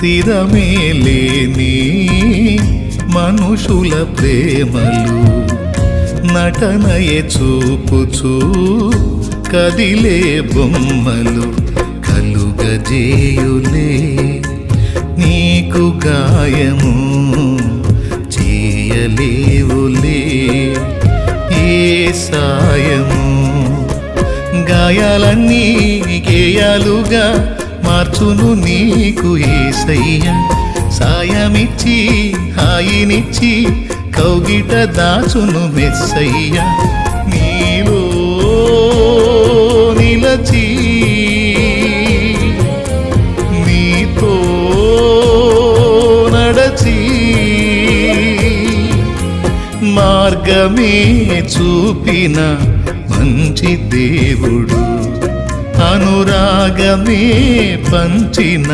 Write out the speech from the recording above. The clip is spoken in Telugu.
స్థిరమే లేని మనుషుల ప్రేమలు. నటనయ చూపుచూ కదిలే బొమ్మలు. కలుగజేయులే నీకు గాయము చేయలేవులే. ఏ సాయము గాయాలన్నీ గేయాలుగా మార్చును నీకు ఏసయ్య. సాయమిచ్చి హాయినిచ్చి కౌగిట దాచును మెస్సయ్య. నీలో నిలచి. నీతో నడచి. మార్గమే చూపిన మంచి దేవుడు. అనురాగమే పంచిన